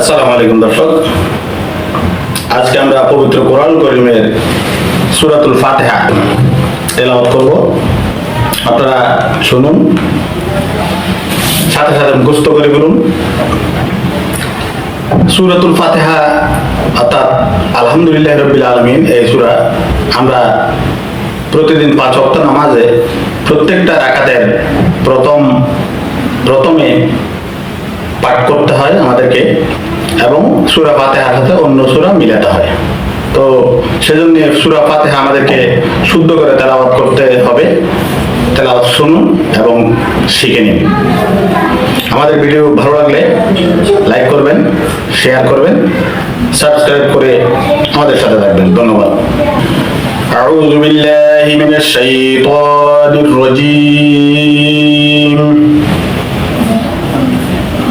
আসসালামু আলাইকুম দর্শক। আজকে আমরা পবিত্র কোরআন করিমের সূরাতুল ফাতিহা করব। আপনারা শুনুন, সাথে সাথে করে বলুন। সূরাতুল ফাতিহা, অর্থাৎ আলহামদুলিল্লাহ রবিল আলমিন, এই সূরা আমরা প্রতিদিন পাঁচ ওয়াক্ত নামাজে প্রত্যেকটা রাকাতের প্রথম, প্রথমে পাঠ করতে হয় আমাদেরকে এবং সুরা ফাতেহার সাথে অন্য সুরা মিলাতে হয় তো সেজন্য সুরা ফাতেহা আমাদেরকে শুদ্ধ করে তেলাওয়াত করতে হবে তেলাওয়াত শুনুন এবং শিখে নিন আমাদের ভিডিও ভালো লাগলে লাইক করবেন শেয়ার করবেন সাবস্ক্রাইব করে আমাদের সাথে থাকবেন ধন্যবাদ أعوذ بالله من الشيطان الرجيم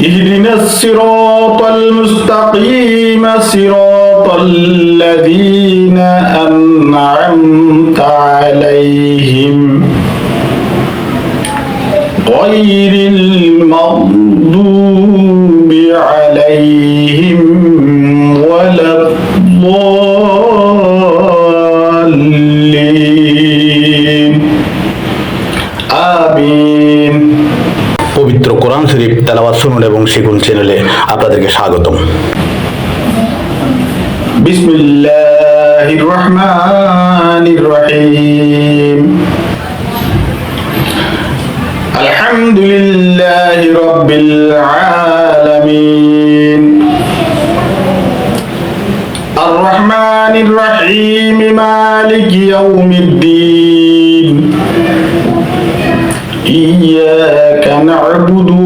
اهدنا الصراط المستقيم صراط الذين أنعمت عليهم غير المغضوب عليهم ولا الضالين آمين পবিত্র কোরআন শরীফ থেকে তেলাওয়াত শুনুন এবং শিখুন চ্যানেলে আপনাদেরকে স্বাগতম। বিসমিল্লাহির রহমানির রহিম আলহামদুলিল্লাহি রাব্বিল আলামিন আর রহমানির রহিম মালিক ইয়াউমিদ্দিন।